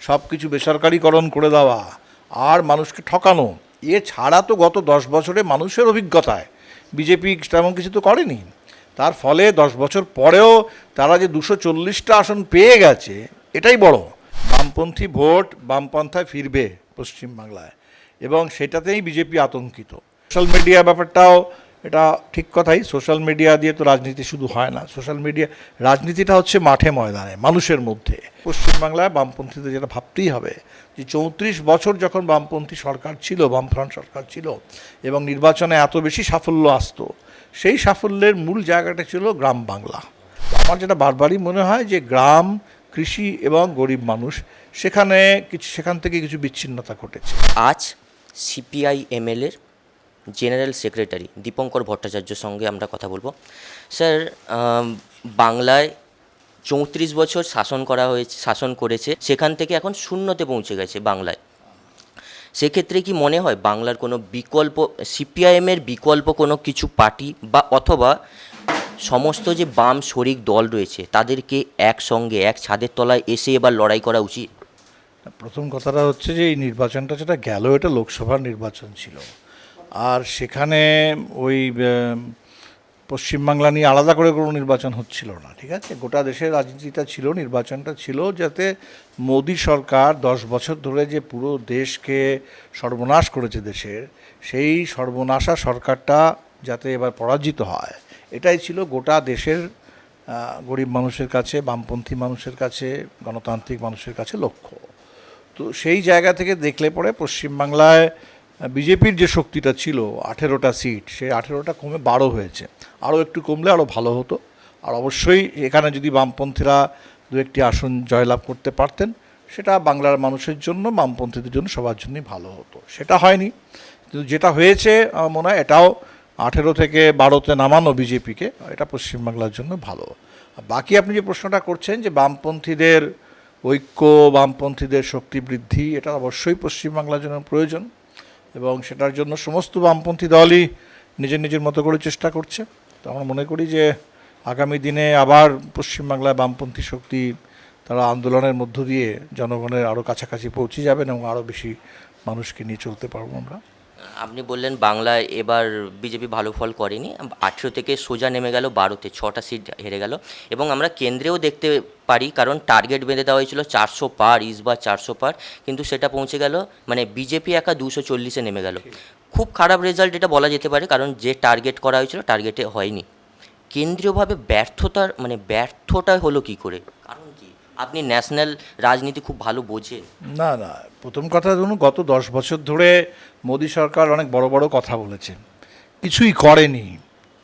সব কিছু বেসরকারিকরণ করে দেওয়া আর মানুষকে ঠকানো। এ ছাড়া তো গত দশ বছরে মানুষের অভিজ্ঞতায় বিজেপি তেমন কিছু তো করেনি। তার ফলে দশ বছর পরেও তারা যে দুশো চল্লিশটা আসন পেয়ে গেছে, এটাই বড়। বামপন্থী ভোট বামপন্থায় ফিরবে পশ্চিমবাংলায় এবং সেটাতেই বিজেপি আতঙ্কিত। সোশ্যাল মিডিয়া ব্যাপারটাও এটা ঠিক কথাই সোশ্যাল মিডিয়া দিয়ে তো রাজনীতি শুধু হয় না। সোশ্যাল মিডিয়া রাজনীতিটা হচ্ছে মাঠে ময়দানে, মানুষের মধ্যে। পশ্চিমবাংলায় বামপন্থীদের যেটা ভাবতেই হবে যে, চৌত্রিশ বছর যখন বামপন্থী সরকার ছিল, বামফ্রন্ট সরকার ছিল, এবং নির্বাচনে এত বেশি সাফল্য আসতো, সেই সাফল্যের মূল জায়গাটা ছিল গ্রাম বাংলা। আমার যেটা বারবারই মনে হয় যে, গ্রাম, কৃষি এবং গরিব মানুষ, সেখানে কিছু, সেখান থেকে কিছু বিচ্ছিন্নতা ঘটেছে। আজ সিপিআই এমএলের জেনারেল সেক্রেটারি দীপঙ্কর ভট্টাচার্যর সঙ্গে আমরা কথা বলব। স্যার বাংলায় চৌত্রিশ বছর শাসন করা হয়েছে, শাসন করেছে, সেখান থেকে এখন শূন্যতে পৌঁছে গেছে বাংলায়। সেক্ষেত্রে কি মনে হয় বাংলার কোনো বিকল্প, সিপিআইএমের বিকল্প কোনো কিছু পার্টি বা অথবা সমস্ত যে বাম শরিক দল রয়েছে, তাদেরকে একসঙ্গে, এক ছাদের তলায় এসে এবার লড়াই করা উচিত? প্রথম কথাটা হচ্ছে যে এই নির্বাচনটা যেটা গেল, এটা লোকসভার নির্বাচন ছিল। আর সেখানে ওই পশ্চিমবাংলা নিয়ে আলাদা করে কোনো নির্বাচন হচ্ছিল না, ঠিক আছে? গোটা দেশের রাজনীতিটা ছিল, নির্বাচনটা ছিল যাতে মোদী সরকার দশ বছর ধরে যে পুরো দেশকে সর্বনাশ করেছে দেশের, সেই সর্বনাশা সরকারটা যাতে এবার পরাজিত হয়। এটাই ছিল গোটা দেশের গরিব মানুষের কাছে, বামপন্থী মানুষের কাছে, গণতান্ত্রিক মানুষের কাছে লক্ষ্য। তো সেই জায়গা থেকে দেখলে পরে পশ্চিমবাংলায় বিজেপির যে শক্তিটা ছিল, আঠেরোটা সিট সেই আঠেরোটা কমে বারো হয়েছে। আরও একটু কমলে আরও ভালো হতো। আর অবশ্যই এখানে যদি বামপন্থীরা দু একটি আসন জয়লাভ করতে পারতেন, সেটা বাংলার মানুষের জন্য, বামপন্থীদের জন্য সবার জন্যই ভালো হতো। সেটা হয়নি। কিন্তু যেটা হয়েছে, আমার মনে হয়, এটাও আঠেরো থেকে বারোতে নামানো বিজেপিকে, এটা পশ্চিমবাংলার জন্য ভালো। বাকি আপনি যে প্রশ্নটা করছেন যে বামপন্থীদের ঐক্য, বামপন্থীদের শক্তি বৃদ্ধি, এটা অবশ্যই পশ্চিমবাংলার জন্য প্রয়োজন। এবং সেটার জন্য সমস্ত বামপন্থী দলই নিজের নিজের মতো করে চেষ্টা করছে। তো আমরা মনে করি যে আগামী দিনে আবার পশ্চিমবাংলায় বামপন্থী শক্তি তারা আন্দোলনের মধ্য দিয়ে জনগণের আরও কাছাকাছি পৌঁছে যাবেন এবং আরও বেশি মানুষকে নিয়ে চলতে পারব আমরা। আপনি বললেন বাংলায় এবার বিজেপি ভালো ফল করেনি। আঠেরো থেকে সোজা নেমে গেল বারোতে, ছটা সিট হেরে গেল। এবং আমরা কেন্দ্রেও দেখতে পারি, কারণ টার্গেট বেঁধে দেওয়া হয়েছিল চারশো পার ইসবার চারশো পার, কিন্তু সেটা পৌঁছে গেল মানে বিজেপি একা দুশো চল্লিশে নেমে গেল। খুব খারাপ রেজাল্ট এটা বলা যেতে পারে, কারণ যে টার্গেট করা হয়েছিল টার্গেটে হয়নি। কেন্দ্রীয়ভাবে ব্যর্থতার মানে ব্যর্থটা হলো কি করে? কারণ আপনি ন্যাশনাল রাজনীতি খুব ভালো বোঝেন। না না, প্রথম কথা ধরুন, গত দশ বছর ধরে মোদী সরকার অনেক বড় বড় কথা বলেছে। কিছুই করেনি।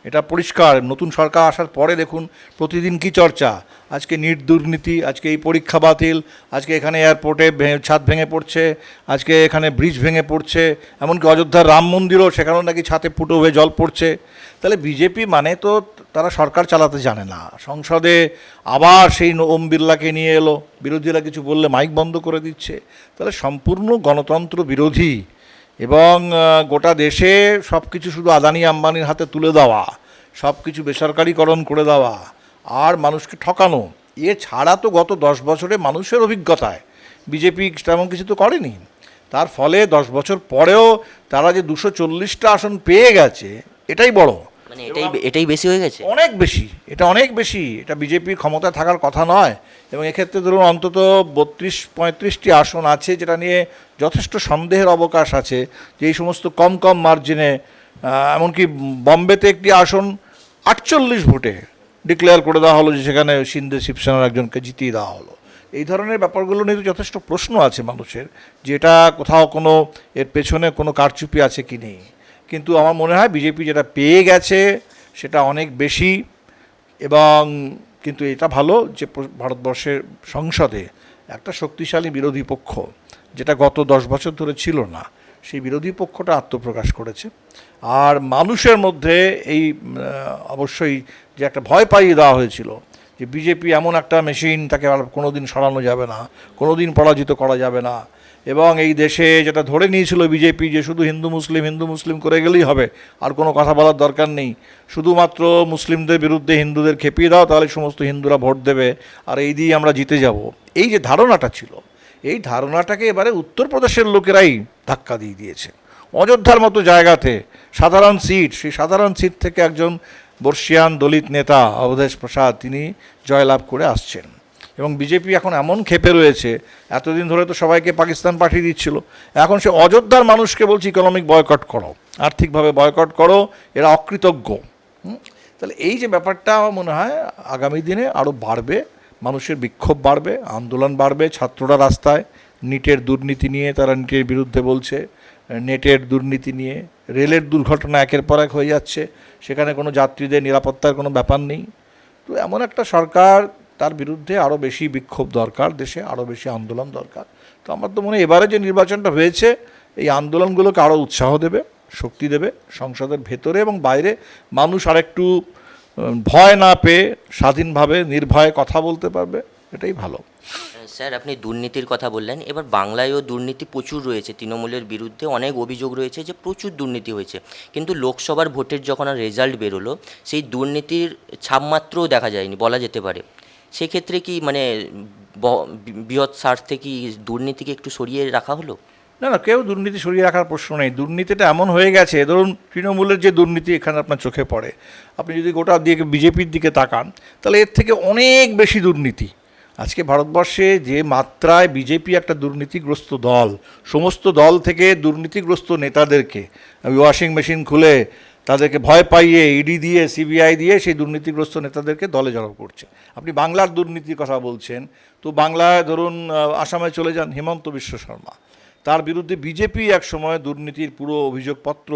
এটা পরিষ্কার, নতুন সরকার আসার পরে দেখুন, প্রতিদিন কি চর্চা? আজকে নিট দুর্নীতি, আজকে এই পরীক্ষা বাতিল, আজকে এখানে এয়ারপোর্টে ছাদ ভেঙে পড়ছে, আজকে এখানে ব্রিজ ভেঙে পড়ছে, এমনকি অযোধ্যার রাম মন্দিরও সেখানেও নাকি ছাতে ফুটো হয়ে জল পড়ছে। তাহলে বিজেপি মানে তো তারা সরকার চালাতে জানে না। সংসদে আবার সেই ওম বিড়লাকে নিয়ে এলো। বিরোধীরা কিছু বললে মাইক বন্ধ করে দিচ্ছে। তাহলে সম্পূর্ণ গণতন্ত্র বিরোধী এবং গোটা দেশে সব কিছু শুধু আদানি আম্বানির হাতে তুলে দেওয়া সব কিছু বেসরকারিকরণ করে দেওয়া আর মানুষকে ঠকানো, এ ছাড়া তো গত দশ বছরে মানুষের অভিজ্ঞতায় বিজেপি তেমন কিছু তো করেনি। তার ফলে দশ বছর পরেও তারা যে দুশো চল্লিশটা আসন পেয়ে গেছে, এটাই বড়। মানে এটাই এটাই বেশি হয়ে গেছে? অনেক বেশি এটা অনেক বেশি এটা বিজেপির ক্ষমতায় থাকার কথা নয়। এবং এক্ষেত্রে ধরুন অন্তত বত্রিশ পঁয়ত্রিশটি আসন আছে যেটা নিয়ে যথেষ্ট সন্দেহের অবকাশ আছে যে এই সমস্ত কম কম মার্জিনে এমনকি বম্বেতে একটি আসন আটচল্লিশ ভোটে ডিক্লেয়ার করে দেওয়া হলো যে সেখানে সিন্ধে শিবসেনার একজনকে জিতিয়ে দেওয়া হলো। এই ধরনের ব্যাপারগুলো নিয়ে তো যথেষ্ট প্রশ্ন আছে মানুষের যে এটা কোথাও কোনো এর পেছনে কোনো কারচুপি আছে কি নেই? কিন্তু আমার মনে হয় বিজেপি যেটা পেয়ে গেছে সেটা অনেক বেশি এবং কিন্তু এটা ভালো যে ভারতবর্ষের সংসদে একটা শক্তিশালী বিরোধী পক্ষ, যেটা গত দশ বছর ধরে ছিল না, সেই বিরোধী পক্ষটা আত্মপ্রকাশ করেছে। আর মানুষের মধ্যে এই অবশ্যই যে একটা ভয় পাইয়ে দেওয়া হয়েছিল যে বিজেপি এমন একটা মেশিন তাকে আর কোনোদিন সরানো যাবে না, কোনোদিন পরাজিত করা যাবে না এবং এই দেশে যেটা ধরে নিয়েছিল বিজেপি যে শুধু হিন্দু মুসলিম হিন্দু মুসলিম করে গেলেই হবে, আর কোনো কথা বলার দরকার নেই। শুধুমাত্র মুসলিমদের বিরুদ্ধে হিন্দুদের খেপিয়ে দাও, তাহলে সমস্ত হিন্দুরা ভোট দেবে, আর এই দিয়ে আমরা জিতে যাব। এই যে ধারণাটা ছিল, এই ধারণাটাকে এবারে উত্তরপ্রদেশের লোকেরাই ধাক্কা দিয়ে দিয়েছে। অযোধ্যার মতো জায়গাতে সাধারণ সিট, সেই সাধারণ সিট থেকে একজন বর্ষিয়ান দলিত নেতা অবধেশ প্রসাদ, তিনি জয়লাভ করে আসছেন। এবং বিজেপি এখন এমন ক্ষেপে রয়েছে, এতদিন ধরে তো সবাইকে পাকিস্তান পাঠিয়ে দিচ্ছিল, এখন সে অযোধ্যার মানুষকে বলছে, ইকোনমিক বয়কট করো, আর্থিকভাবে বয়কট করো, এরা অকৃতজ্ঞ। তাহলে এই যে ব্যাপারটা আমার মনে হয়, আগামী দিনে আরও বাড়বে, মানুষের বিক্ষোভ বাড়বে, আন্দোলন বাড়বে, ছাত্ররা রাস্তায় নিটের দুর্নীতি নিয়ে তারা নিটের বিরুদ্ধে বলছে, নেটের দুর্নীতি নিয়ে, রেলের দুর্ঘটনা একের পর এক হয়ে যাচ্ছে, সেখানে কোনো যাত্রীদের নিরাপত্তার কোনো ব্যাপার নেই। তো এমন একটা সরকার তার বিরুদ্ধে আরও বেশি বিক্ষোভ দরকার দেশে আরও বেশি আন্দোলন দরকার। তো আমার তো মনে হয় এবারে যে নির্বাচনটা হয়েছে এই আন্দোলনগুলোকে আরও উৎসাহ দেবে শক্তি দেবে সংসদের ভেতরে এবং বাইরে। মানুষ আরেকটু উম, ভয় না পেয়ে স্বাধীনভাবে নির্ভয়ে কথা বলতে পারবে এটাই ভালো। স্যার আপনি দুর্নীতির কথা বললেন। এবার বাংলায়ও দুর্নীতি প্রচুর রয়েছে। তৃণমূলের বিরুদ্ধে অনেক অভিযোগ রয়েছে যে প্রচুর দুর্নীতি হয়েছে। কিন্তু লোকসভার ভোটের যখন রেজাল্ট বেরোলো সেই দুর্নীতির ছাপমাত্রও দেখা যায়নি বলা যেতে পারে। সেক্ষেত্রে কি মানে বৃহৎ স্বার্থে কি দুর্নীতিকে একটু সরিয়ে রাখা হলো? না না, কেউ দুর্নীতি সরিয়ে রাখার প্রশ্ন নেই। দুর্নীতিটা এমন হয়ে গেছে, ধরুন তৃণমূলের যে দুর্নীতি এখানে আপনার চোখে পড়ে, আপনি যদি গোটা দিকে বিজেপির দিকে তাকান, তাহলে এর থেকে অনেক বেশি দুর্নীতি। আজকে ভারতবর্ষে যে মাত্রায় বিজেপি একটা দুর্নীতিগ্রস্ত দল, সমস্ত দল থেকে দুর্নীতিগ্রস্ত নেতাদেরকে, ওয়াশিং মেশিন খুলে তাদেরকে ভয় পাইয়ে ইডি দিয়ে সিবিআই দিয়ে সেই দুর্নীতিগ্রস্ত নেতাদেরকে দলে জড়ো করছে। আপনি বাংলার দুর্নীতির কথা বলছেন, তো বাংলায় ধরুন আসামে চলে যান হেমন্ত বিশ্ব শর্মা। তার বিরুদ্ধে বিজেপি এক সময় দুর্নীতির পুরো অভিযোগপত্র,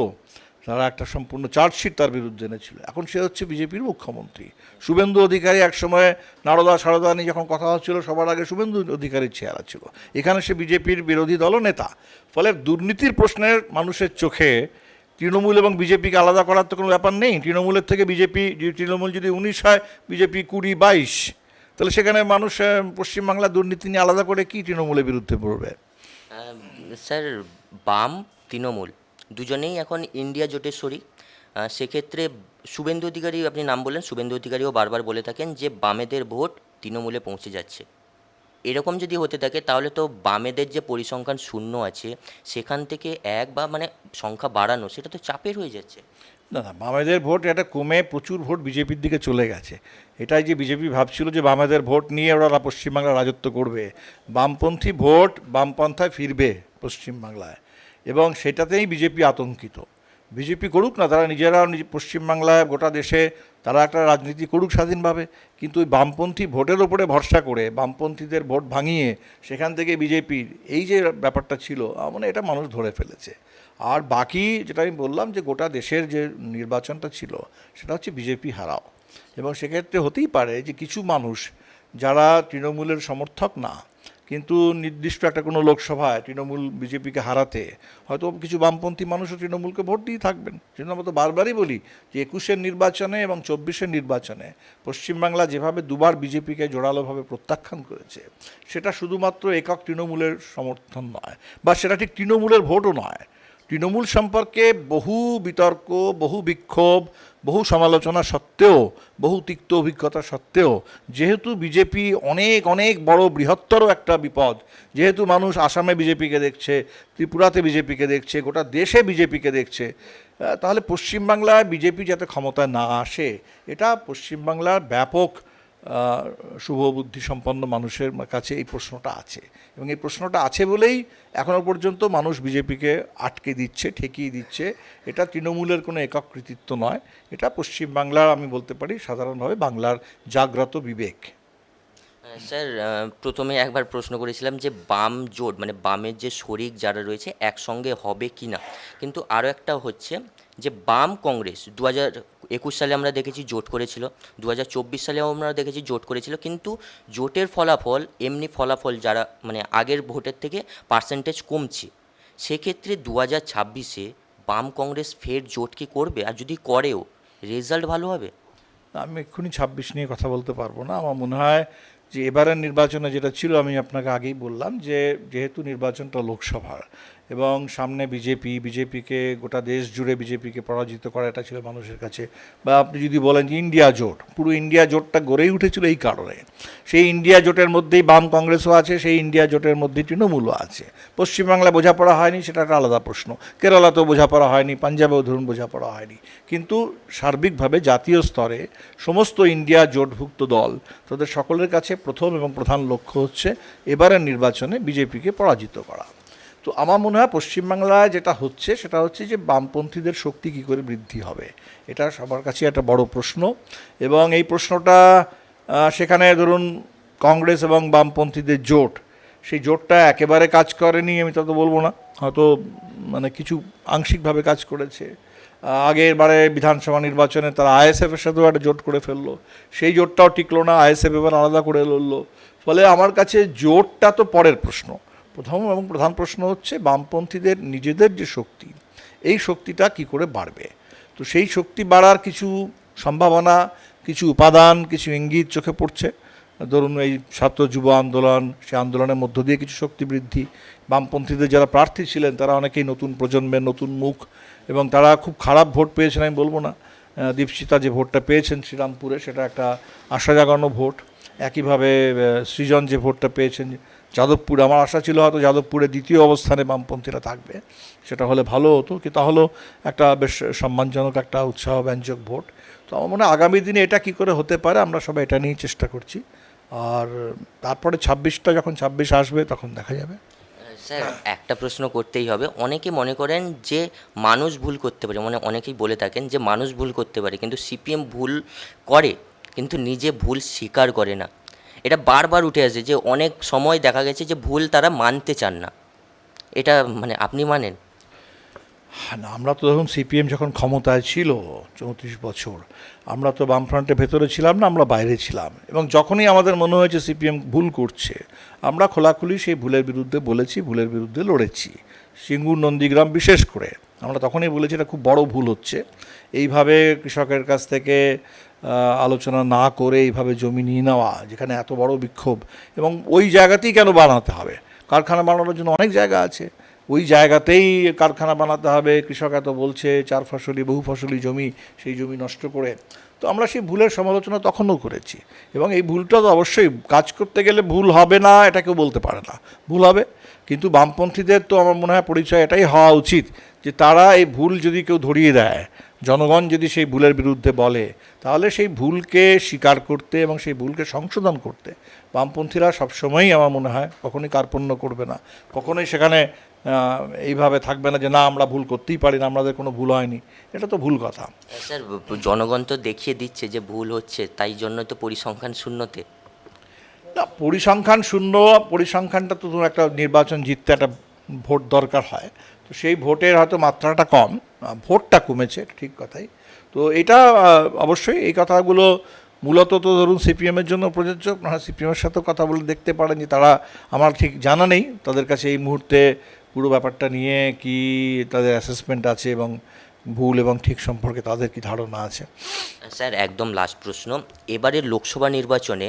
তারা একটা সম্পূর্ণ চার্জশিট তার বিরুদ্ধে এনেছিল। এখন সে হচ্ছে বিজেপির মুখ্যমন্ত্রী। শুভেন্দু অধিকারী এক সময় নারদা সারদা নিয়ে যখন কথা হচ্ছিল, সবার আগে শুভেন্দু অধিকারীর চেহারা ছিল। এখানে সে বিজেপির বিরোধী দলনেতা। ফলে দুর্নীতির প্রশ্নের মানুষের চোখে তৃণমূল এবং বিজেপিকে আলাদা করার তো কোনো ব্যাপার নেই। তৃণমূলের থেকে বিজেপি তৃণমূল যদি উনিশ হয় বিজেপি কুড়ি বাইশ। তাহলে সেখানে মানুষ আহ, পশ্চিমবাংলার দুর্নীতি নিয়ে আলাদা করে কি তৃণমূলের বিরুদ্ধে পড়বে? স্যার বাম তৃণমূল দুজনেই এখন ইন্ডিয়া জোটের সেক্ষেত্রে শুভেন্দু অধিকারী আপনি নাম বললেন শুভেন্দু অধিকারীও বারবার বলে থাকেন যে বামেদের ভোট তৃণমূলে পৌঁছে যাচ্ছে। এরকম যদি হতে থাকে, তাহলে তো বামেদের যে পরিসংখ্যান শূন্য আছে, সেখান থেকে এক বা মানে সংখ্যা বাড়ানো, সেটা তো চাপের হয়ে যাচ্ছে। না না, বামেদের ভোট এটা কমে প্রচুর ভোট বিজেপির দিকে চলে গেছে। এটাই যে বিজেপি ভাবছিল যে বামেদের ভোট নিয়ে ওরা পশ্চিমবাংলা রাজত্ব করবে। বামপন্থী ভোট বামপন্থায় ফিরবে পশ্চিমবাংলায়। এবং সেটাতেই বিজেপি আতঙ্কিত। বিজেপি করুক না, তারা নিজেরা পশ্চিমবাংলায় গোটা দেশে তারা একটা রাজনীতি করুক স্বাধীনভাবে। কিন্তু ওই বামপন্থী ভোটের ওপরে ভরসা করে, বামপন্থীদের ভোট ভাঙিয়ে সেখান থেকে বিজেপির এই যে ব্যাপারটা ছিল মানে এটা মানুষ ধরে ফেলেছে। আর বাকি যেটা আমি বললাম যে গোটা দেশের যে নির্বাচনটা ছিল, সেটা হচ্ছে বিজেপি হারাও। এবং সেক্ষেত্রে হতেই পারে যে কিছু মানুষ যারা তৃণমূলের সমর্থক না কিন্তু নির্দিষ্ট একটা কোনো লোকসভায় তৃণমূল বিজেপিকে হারাতে হয়তো কিছু বামপন্থী মানুষও তৃণমূলকে ভোট দিয়ে থাকবেন। সেজন্য আমরা তো বারবারই বলি যে একুশের নির্বাচনে এবং চব্বিশের নির্বাচনে পশ্চিমবাংলা যেভাবে দুবার বিজেপিকে জোরালোভাবে প্রত্যাখ্যান করেছে, সেটা শুধুমাত্র একক তৃণমূলের সমর্থন নয় বা সেটা ঠিক তৃণমূলের ভোটও নয়। তৃণমূল সম্পর্কে বহু বিতর্ক, বহু বিক্ষোভ বহু সমালোচনা সত্ত্বেও, বহু তিক্ত অভিজ্ঞতা সত্ত্বেও, যেহেতু বিজেপি অনেক অনেক বড় বৃহত্তর একটা বিপদ, যেহেতু মানুষ আসামে বিজেপিকে দেখছে, ত্রিপুরাতে বিজেপিকে দেখছে, গোটা দেশে বিজেপিকে দেখছে তাহলে পশ্চিমবাংলায় বিজেপি যাতে ক্ষমতায় না আসে, এটা পশ্চিমবাংলার ব্যাপক শুভবুদ্ধি সম্পন্ন মানুষের কাছে এই প্রশ্নটা আছে। এবং এই প্রশ্নটা আছে বলেই এখনও পর্যন্ত মানুষ বিজেপিকে আটকে দিচ্ছে, ঠেকিয়ে দিচ্ছে। এটা তৃণমূলের কোনো একক কৃতিত্ব নয়। এটা পশ্চিমবাংলার আমি বলতে পারি, সাধারণভাবে বাংলার জাগ্রত বিবেক। স্যার প্রথমে একবার প্রশ্ন করেছিলাম যে বাম জোট মানে বামের যে শরিক যারা রয়েছে, একসঙ্গে হবে কি না কিন্তু আরও একটা হচ্ছে যে বাম কংগ্রেস দু হাজার একুশ সালে আমরা দেখেছি জোট করেছিল দু হাজার চব্বিশ সালেও আমরা দেখেছি জোট করেছিল, কিন্তু জোটের ফলাফল, এমনি ফলাফল যারা মানে আগের ভোটের থেকে পার্সেন্টেজ কমছে, সেক্ষেত্রে দু হাজার ছাব্বিশে বাম কংগ্রেস ফের জোট কি করবে? আর যদি করেও রেজাল্ট ভালো হবে? আমি এক্ষুনি ছাব্বিশ নিয়ে কথা বলতে পারব না। আমার মনে হয় যে এবারের নির্বাচনে যেটা ছিল, আমি আপনাকে আগেই বললাম যে যেহেতু নির্বাচনটা লোকসভার এবং সামনে বিজেপি, বিজেপিকে গোটা দেশ জুড়ে বিজেপিকে পরাজিত করা, এটা ছিল মানুষের কাছে। বা আপনি যদি বলেন যে ইন্ডিয়া জোট, পুরো ইন্ডিয়া জোটটা গড়েই উঠেছিল এই কারণে। সেই ইন্ডিয়া জোটের মধ্যেই বাম কংগ্রেসও আছে, সেই ইন্ডিয়া জোটের মধ্যেই তৃণমূলও আছে। পশ্চিমবাংলায় বোঝাপড়া হয়নি, সেটা একটা আলাদা প্রশ্ন। কেরালাতেও বোঝাপড়া হয়নি, পাঞ্জাবেও ধরুন বোঝাপড়া হয়নি। কিন্তু সার্বিকভাবে জাতীয় স্তরে সমস্ত ইন্ডিয়া জোটভুক্ত দল, তাদের সকলের কাছে প্রথম এবং প্রধান লক্ষ্য হচ্ছে এবারের নির্বাচনে বিজেপিকে পরাজিত করা। তো আমার মনে হয় পশ্চিমবাংলায় যেটা হচ্ছে, সেটা হচ্ছে যে বামপন্থীদের শক্তি কী করে বৃদ্ধি হবে? এটা সবার কাছে একটা বড় প্রশ্ন। এবং এই প্রশ্নটা সেখানে ধরুন কংগ্রেস এবং বামপন্থীদের জোট, সেই জোটটা একেবারে কাজ করেনি, আমি তত বলব না। হয়তো মানে কিছু আংশিকভাবে কাজ করেছে। আগের বারে বিধানসভা নির্বাচনে তারা আইএসএফের সাথেও একটা জোট করে ফেলল। সেই জোটটাও টিকলো না, আইএসএফ এবার আলাদা করে লড়লো। ফলে আমার কাছে জোটটা তো পরের প্রশ্ন। প্রথম এবং প্রধান প্রশ্ন হচ্ছে, বামপন্থীদের নিজেদের যে শক্তি, এই শক্তিটা কি করে বাড়বে? তো সেই শক্তি বাড়ার কিছু সম্ভাবনা, কিছু উপাদান, কিছু ইঙ্গিত চোখে পড়ছে। ধরুন এই ছাত্র যুব আন্দোলন, সে আন্দোলনের মধ্য দিয়ে কিছু শক্তি বৃদ্ধি। বামপন্থীদের যারা প্রার্থী ছিলেন, তারা অনেকেই নতুন প্রজন্মের নতুন মুখ এবং তারা খুব খারাপ ভোট পেয়েছেন, আমি বলব না। দীপশিতা যে ভোটটা পেয়েছেন শ্রীরামপুরে, সেটা একটা আশা জাগানো ভোট। একইভাবে সৃজন যে ভোটটা পেয়েছেন যাদবপুরে, আমার আশা ছিল হয়তো যাদবপুরে দ্বিতীয় অবস্থানে বামপন্থীরা থাকবে। সেটা হলে ভালো হতো কি তাহলেও একটা বেশ সম্মানজনক একটা উৎসাহব্যঞ্জক ভোট। তো আমার মনে হয় আগামী দিনে এটা কি করে হতে পারে, আমরা সবাই এটা নিয়েই চেষ্টা করছি। আর তারপরে ছাব্বিশটা, যখন ছাব্বিশ আসবে, তখন দেখা যাবে। স্যার, একটা প্রশ্ন করতেই হবে। অনেকে মনে করেন যে মানুষ ভুল করতে পারে মানে অনেকেই বলে থাকেন যে মানুষ ভুল করতে পারে, কিন্তু সিপিএম ভুল করে, কিন্তু নিজে ভুল স্বীকার করে না। এটা বারবার উঠে আসে যে অনেক সময় দেখা গেছে যে ভুল তারা মানতে চান না। এটা মানে আপনি মানেন? না, আমরা তো ধরুন সিপিএম যখন ক্ষমতায় ছিল, চৌত্রিশ বছর, আমরা তো বামফ্রন্টের ভেতরে ছিলাম না, আমরা বাইরে ছিলাম। এবং যখনই আমাদের মনে হয়েছে সিপিএম ভুল করছে, আমরা খোলাখুলি সেই ভুলের বিরুদ্ধে বলেছি, ভুলের বিরুদ্ধে লড়েছি। সিঙ্গুর নন্দীগ্রাম বিশেষ করে, আমরা তখনই বলেছি এটা খুব বড় ভুল হচ্ছে। এইভাবে কৃষকের কাছ থেকে আলোচনা না করে এইভাবে জমি নিয়ে নেওয়া, যেখানে এত বড় বিক্ষোভ, এবং ওই জায়গাতেই কেন বানাতে হবে? কারখানা বানানোর জন্য অনেক জায়গা আছে। ওই জায়গাতেই কারখানা বানাতে হবে, কৃষক এত বলছে, চার ফসলি, বহু ফসলি জমি, সেই জমি নষ্ট করে। তো আমরা সেই ভুলের সমালোচনা তখনও করেছি। এবং এই ভুলটা তো অবশ্যই, কাজ করতে গেলে ভুল হবে না, এটা কেউ বলতে পারে না। ভুল হবে। কিন্তু বামপন্থীদের তো আমার মনে হয় পরিচয় এটাই হওয়া উচিত, যে তারা এই ভুল যদি কেউ ধরিয়ে দেয়, জনগণ যদি সেই ভুলের বিরুদ্ধে বলে, তাহলে সেই ভুলকে স্বীকার করতে এবং সেই ভুলকে সংশোধন করতে। বামপন্থীরা সবসময়ই আমার মনে হয় কখনোই কার্পণ্য করবে না। কখনোই সেখানে এইভাবে থাকবে না যে না আমরা ভুল করতেই পারি না আমাদের কোনো ভুল হয়নি। এটা তো ভুল কথা। স্যার জনগণ তো দেখিয়ে দিচ্ছে যে ভুল হচ্ছে তাই জন্য তো পরিসংখ্যান শূন্যতে। না পরিসংখ্যান শূন্য পরিসংখ্যানটা তো একটা নির্বাচন জিততে একটা ভোট দরকার হয়। তো সেই ভোটের হয়তো মাত্রাটা কম ভোটটা কমেছে ঠিক কথাই। তো এটা অবশ্যই এই কথাগুলো মূলত তো ধরুন সিপিএমের জন্য প্রযোজ্য না সিপিএমের সাথেও কথা বলে দেখতে পারেন যে তারা আমার ঠিক জানা নেই তাদের কাছে এই মুহূর্তে পুরো ব্যাপারটা নিয়ে কি তাদের অ্যাসেসমেন্ট আছে এবং ভুল এবং ঠিক সম্পর্কে তাদের কি ধারণা আছে? স্যার, একদম লাস্ট প্রশ্ন। এবারের লোকসভা নির্বাচনে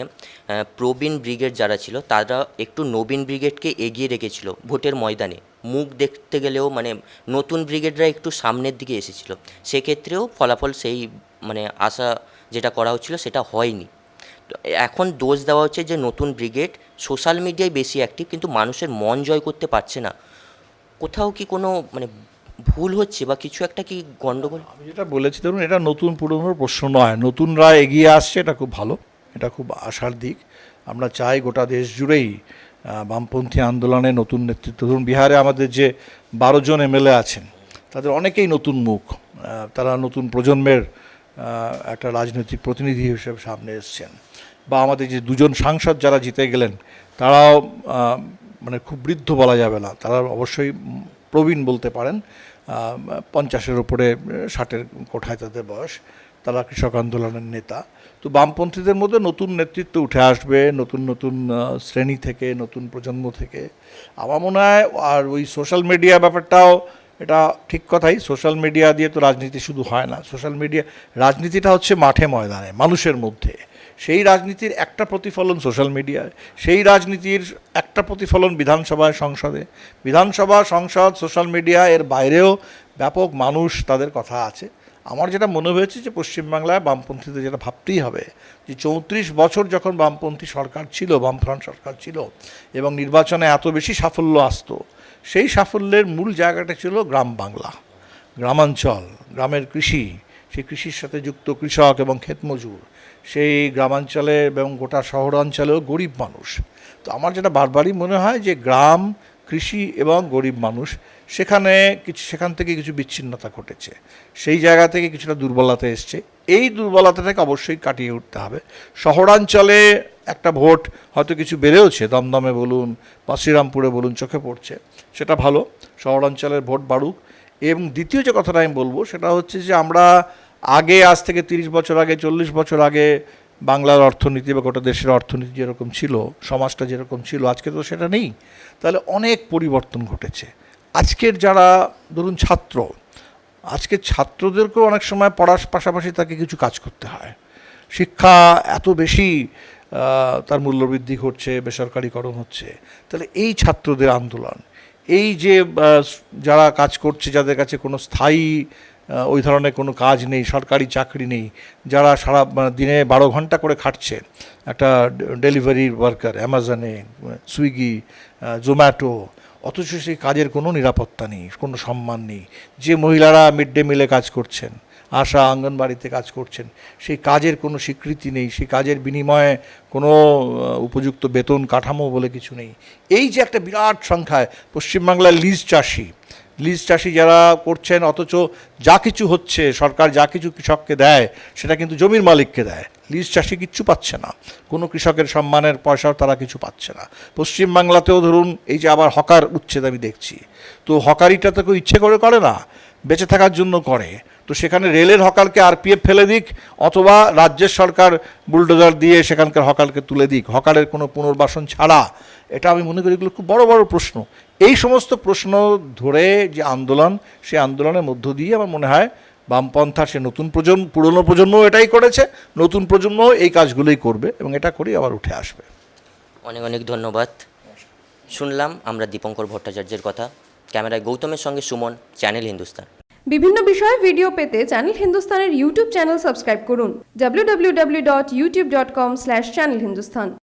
প্রবীণ ব্রিগেড যারা ছিল, তারা একটু নবীন ব্রিগেডকে এগিয়ে রেখেছিল ভোটের ময়দানে। মুখ দেখতে গেলেও মানে নতুন ব্রিগেডরা একটু সামনের দিকে এসেছিল। সেক্ষেত্রেও ফলাফল সেই মানে আশা যেটা করা হচ্ছিল সেটা হয়নি। এখন দোষ দেওয়া হচ্ছে যে নতুন ব্রিগেড সোশ্যাল মিডিয়ায় বেশি অ্যাক্টিভ কিন্তু মানুষের মন জয় করতে পারছে না। কোথাও কি কোনো মানে ভুল হচ্ছে বা কিছু একটা কি গণ্ডগোল আমি যেটা বলেছি, ধরুন এটা নতুন পুরনোর প্রশ্ন নয়। নতুনরা এগিয়ে আসছে, এটা খুব ভালো, এটা খুব আশার দিক। আমরা চাই গোটা দেশ জুড়েই বামপন্থী আন্দোলনে নতুন নেতৃত্ব। ধরুন বিহারে আমাদের যে বারো জন এমএলএ আছেন, তাদের অনেকেই নতুন মুখ। তারা নতুন প্রজন্মের একটা রাজনৈতিক প্রতিনিধি হিসেবে সামনে এসছেন। বা আমাদের যে দুজন সাংসদ যারা জিতে গেলেন, তারাও মানে খুব বৃদ্ধ বলা যাবে না। তারা অবশ্যই প্রবীণ বলতে পারেন। পঞ্চাশের ওপরে ষাটের কোঠায় তাদের বয়স। তারা কৃষক আন্দোলনের নেতা। তো বামপন্থীদের মধ্যে নতুন নেতৃত্ব উঠে আসবে, নতুন নতুন শ্রেণি থেকে, নতুন প্রজন্ম থেকে। আমার মনে হয়, আর ওই সোশ্যাল মিডিয়া ব্যাপারটাও এটা ঠিক কথাই, সোশ্যাল মিডিয়া দিয়ে তো রাজনীতি শুধু হয় না। সোশ্যাল মিডিয়া, রাজনীতিটা হচ্ছে মাঠে ময়দানে, মানুষের মধ্যে। সেই রাজনীতির একটা প্রতিফলন সোশ্যাল মিডিয়ায়, সেই রাজনীতির একটা প্রতিফলন বিধানসভায় সংসদে। বিধানসভা সংসদ সোশ্যাল মিডিয়া এর বাইরেও ব্যাপক মানুষ তাদের কথা আছে। আমার যেটা মনে হয়েছে যে পশ্চিমবাংলায় বামপন্থীদের যেটা ভাবতেই হবে যে চৌত্রিশ বছর যখন বামপন্থী সরকার ছিল, বামফ্রন্ট সরকার ছিল এবং নির্বাচনে এত বেশি সাফল্য আসতো, সেই সাফল্যের মূল জায়গাটা ছিল গ্রাম বাংলা, গ্রামাঞ্চল, গ্রামের কৃষি, সেই কৃষির সাথে যুক্ত কৃষক এবং ক্ষেতমজুর। সেই গ্রামাঞ্চলে এবং গোটা শহরাঞ্চলেও গরিব মানুষ। তো আমার যেটা বারবারই মনে হয় যে গ্রাম, কৃষি এবং গরিব মানুষ সেখানে কিছু, সেখান থেকে কিছু বিচ্ছিন্নতা ঘটেছে। সেই জায়গা থেকে কিছুটা দুর্বলতা এসছে। এই দুর্বলতাটাকে অবশ্যই কাটিয়ে উঠতে হবে। শহরাঞ্চলে একটা ভোট হয়তো কিছু বেড়েওছে, দমদমে বলুন বা শ্রীরামপুরে বলুন, চোখে পড়ছে। সেটা ভালো, শহরাঞ্চলের ভোট বাড়ুক। এবং দ্বিতীয় যে কথাটা আমি বলব সেটা হচ্ছে যে আমরা আগে, আজ থেকে তিরিশ বছর আগে, চল্লিশ বছর আগে বাংলার অর্থনীতি বা গোটা দেশের অর্থনীতি যেরকম ছিল, সমাজটা যেরকম ছিল, আজকে তো সেটা নেই। তাহলে অনেক পরিবর্তন ঘটেছে। আজকের যারা, ধরুন ছাত্র, আজকে ছাত্রদেরকেও অনেক সময় পড়ার পাশাপাশি তাকে কিছু কাজ করতে হয়। শিক্ষা এত বেশি তার মূল্যবৃদ্ধি ঘটছে, বেসরকারিকরণ হচ্ছে। তাহলে এই ছাত্রদের আন্দোলন, এই যে যারা কাজ করছে, যাদের কাছে কোনো স্থায়ী ওই ধরনের কোনো কাজ নেই, সরকারি চাকরি নেই, যারা সারা মানে দিনে বারো ঘণ্টা করে খাটছে। একটা ডেলিভারি ওয়ার্কার, অ্যামাজনে, সুইগি জোম্যাটো, অথচ সেই কাজের কোনো নিরাপত্তা নেই, কোনো সম্মান নেই। যে মহিলারা মিড ডে মিলে কাজ করছেন, আশা আঙ্গনবাড়িতে কাজ করছেন, সেই কাজের কোনো স্বীকৃতি নেই, সেই কাজের বিনিময়ে কোনো উপযুক্ত বেতন কাঠামো বলে কিছু নেই। এই যে একটা বিরাট সংখ্যায় পশ্চিমবাংলার লিজ চাষি লিজ চাষি যারা করছেন, অথচ যা কিছু হচ্ছে, সরকার যা কিছু কৃষককে দেয়, সেটা কিন্তু জমির মালিককে দেয়। লিজ চাষি কিচ্ছু পাচ্ছে না। কোনো কৃষকের সম্মানের পয়সাও তারা কিছু পাচ্ছে না। পশ্চিমবাংলাতেও ধরুন, এই যে আবার হকার উচ্ছেদ আমি দেখছি। তো হকারিটা তো কেউ ইচ্ছে করে করে না। বেঁচে থাকার জন্য করে। তো সেখানে রেলের হকারকে আরপিএফ ফেলে দিক, অথবা রাজ্যের সরকার বুলডোজার দিয়ে সেখানকার হকালকে তুলে দিক। হকারের কোনো পুনর্বাসন ছাড়া। এটা আমি মনে করি এগুলো খুব বড় বড় প্রশ্ন। এই সমস্ত প্রশ্ন ধরে যে আন্দোলন, সেই আন্দোলনের মধ্য দিয়ে আমার মনে হয় বামপন্থা, সে নতুন প্রজন্ম, পুরনো প্রজন্ম এটাই করেছে, নতুন প্রজন্ম এই কাজগুলোই করবে এবং এটা করেই আবার উঠে আসবে। অনেক অনেক ধন্যবাদ। শুনলাম আমরা দীপঙ্কর ভট্টাচার্যের কথা। ক্যামেরায় গৌতমের সঙ্গে সুমন, চ্যানেল হিন্দুস্তান। বিভিন্ন বিষয়ে ভিডিও পেতে চ্যানেল হিন্দুস্তানের ইউটিউব চ্যানেল সাবস্ক্রাইব করুন www.youtube.com/channelhindustan